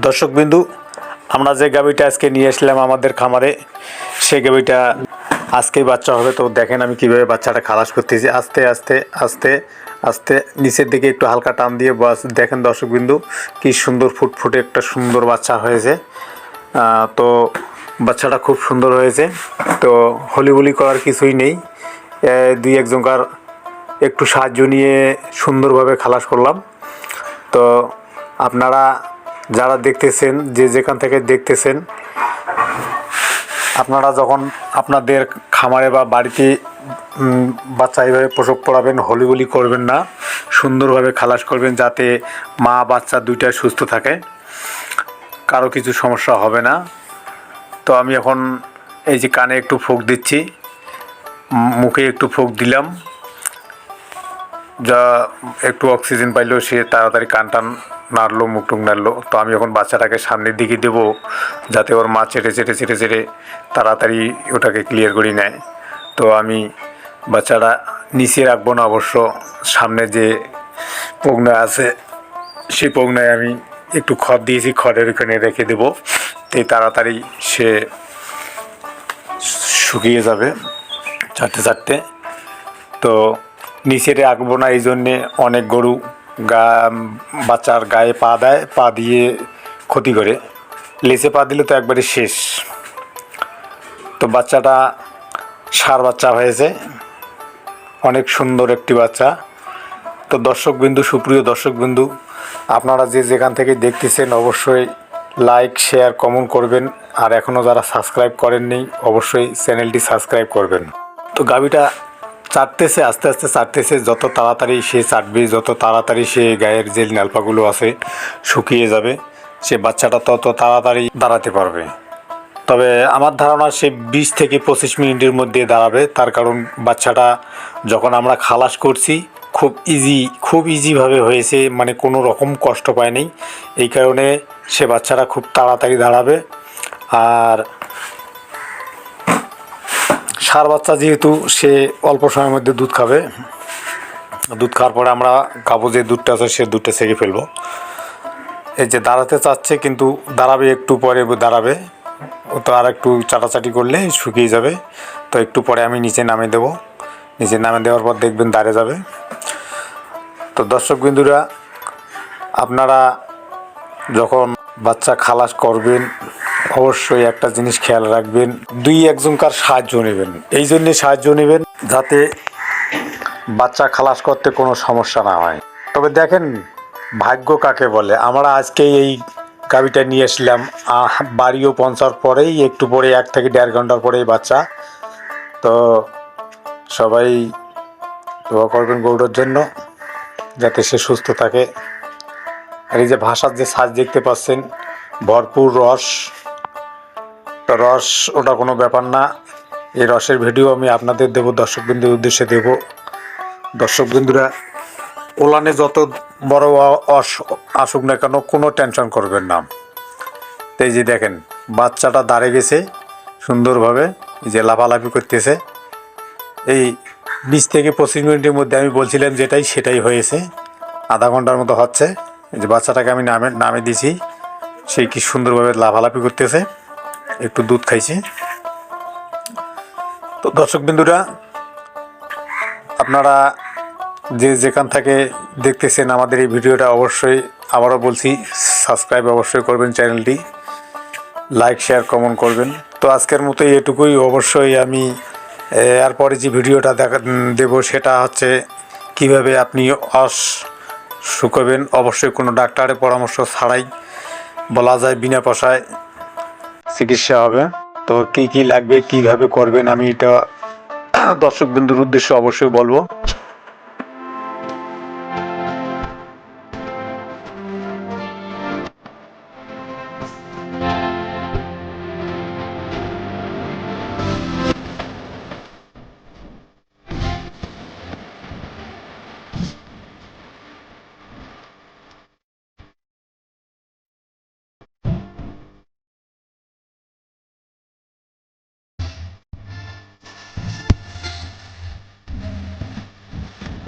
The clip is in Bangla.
দর্শকবিন্দু, আমরা যে গাবিটা আজকে নিয়ে আসলাম আমাদের খামারে সেই গাবিটা আজকেই বাচ্চা হবে। তো দেখেন আমি কীভাবে বাচ্চাটা খালাস করতেছি। আস্তে আস্তে আস্তে আস্তে নিচের দিকে একটু হালকা টান দিয়ে বাস, দেখেন দর্শকবিন্দু, কি সুন্দর ফুটফুটে একটা সুন্দর বাচ্চা হয়েছে। তো বাচ্চাটা খুব সুন্দর হয়েছে। তো হলিবলি করার কিছুই নেই। দুই একজনকার একটু সাহায্য নিয়ে সুন্দরভাবে খালাস করলাম। তো আপনারা যারা দেখতেছেন, যে যেখান থেকে দেখতেছেন, আপনারা যখন আপনাদের খামারে বা বাড়িতে বাচ্চা এইভাবে প্রসব পড়াবেন হলিগুলি করবেন না, সুন্দরভাবে খালাস করবেন যাতে মা, বাচ্চা দুইটাই সুস্থ থাকে, কারও কিছু সমস্যা হবে না। তো আমি এখন এই যে কানে একটু ফুক দিচ্ছি মুখে একটু ফুক দিলাম। যা একটু অক্সিজেন পাইলেও সে তাড়াতাড়ি কান টান নাড়লো মুখ টুক নাড়লো। তো আমি এখন বাচ্চাটাকে সামনের দিকে দেবো যাতে ওর মা চেটে চেটে চেটে চেটে তাড়াতাড়ি ওটাকে ক্লিয়ার করে নেয়। তো আমি বাচ্চাটা নিচে রাখব না অবশ্য, সামনে যে পগনা আছে, সেই পগনায় আমি একটু খড় দিয়েছি, খড়ের ওখানে রেখে দেবো। তো তাড়াতাড়ি সে শুকিয়ে যাবে চারটে চারটে তো নিচে রাখব না এই জন্যে অনেক গরু গা বাচ্চার গায়ে পা দেয়, পা দিয়ে ক্ষতি করে। লেসে পা দিলে তো একবারে শেষ। তো বাচ্চাটা সার বাচ্চা হয়েছে, অনেক সুন্দর একটি বাচ্চা। তো দর্শকবিন্দু, সুপ্রিয় দর্শকবিন্দু, আপনারা যে যেখান থেকে দেখতেছেন অবশ্যই লাইক, শেয়ার, কমেন্ট করবেন। আর এখনও যারা সাবস্ক্রাইব করেননি, অবশ্যই চ্যানেলটি সাবস্ক্রাইব করবেন। তো গাবিটা চাটতেছে, আস্তে আস্তে চাটতেছে। যত তাড়াতাড়ি সে চাটবে, যত তাড়াতাড়ি সে গায়ের যে নালপাগুলো আছে শুকিয়ে যাবে, সে বাচ্চাটা তত তাড়াতাড়ি দাঁড়াতে পারবে। তবে আমার ধারণা সে বিশ থেকে পঁচিশ মিনিটের মধ্যে দাঁড়াবে। তার কারণ বাচ্চাটা যখন আমরা খালাস করছি, খুব ইজি খুব ইজিভাবে হয়েছে মানে কোনো রকম কষ্ট পায়নি। এই কারণে সে বাচ্চাটা খুব তাড়াতাড়ি দাঁড়াবে। আর সার বাচ্চা যেহেতু, সে অল্প সময়ের মধ্যে দুধ খাবে। দুধ খাওয়ার পরে আমরা খাব যে দুধটা আছে, সে দুধটা সেকে ফেলব। এই যে দাঁড়াতে চাচ্ছে কিন্তু দাঁড়াবে, একটু পরে দাঁড়াবে। তো আর একটু চাটাচাটি করলে শুকিয়ে যাবে। তো একটু পরে আমি নিচে নামে দেবো। নিচে নামে দেওয়ার পর দেখবেন দাঁড়িয়ে যাবে। তো দর্শক বিন্দুরা আপনারা যখন বাচ্চা খালাস করবেন অবশ্যই একটা জিনিস খেয়াল রাখবেন দুই একজনকার সাহায্য নেবেন। এই জন্যে সাহায্য নেবেন যাতে বাচ্চা খালাস করতে কোনো সমস্যা না হয়। তবে দেখেন ভাগ্য কাকে বলে? আমরা আজকে এই গাবিটা নিয়ে আসলাম আহ, বাড়িও পৌঁছার পরেই একটু পরে এক থেকে দেড় ঘণ্টার পরেই বাচ্চা। তো সবাই দোয়া করবেন গৌরর জন্য যাতে সে সুস্থ থাকে। আর এই যে ভাষার যে সাজ দেখতে পাচ্ছেন ভরপুর রস। রস, ওটা কোনো ব্যাপার না। এই রসের ভিডিও আমি আপনাদের দেবো, দর্শকবিন্দুর উদ্দেশ্যে দেব। দর্শকবিন্দুরা, ওলানে যত বড় অস আসুক না কেন, কোনো টেনশন করবেন না। এই যে দেখেন, বাচ্চাটা দাঁড়িয়ে গেছে সুন্দরভাবে যে লাফালাফি করতেছে। এই বিশ থেকে পঁচিশ মিনিটের মধ্যে আমি বলছিলাম যেটাই, সেটাই হয়েছে। আধা ঘণ্টার মতো হচ্ছে। যে বাচ্চাটাকে আমি নামে নামে দিছি সেই কি সুন্দরভাবে লাফালাফি করতেছে। একটু দুধ খাইছি। তো দর্শকবিন্দুরা আপনারা যে যেখান থেকে দেখতেছেন আমাদের এই ভিডিওটা অবশ্যই আবারও বলছি, সাবস্ক্রাইব অবশ্যই করবেন চ্যানেলটি, লাইক, শেয়ার, কমেন্ট করবেন। তো আজকের মতো এটুকুই। অবশ্যই আমি এরপরে যে ভিডিওটা দেখা, দেবো সেটা হচ্ছে কীভাবে আপনি অস শুকাবেন। অবশ্যই কোনো ডাক্তারের পরামর্শ ছাড়াই বলা যায়, বিনা পয়সায় চিকিৎসা হবে। তো কি কি লাগবে, কীভাবে করবেন আমি এটা দর্শক বিন্দুর উদ্দেশ্যে অবশ্যই বলব।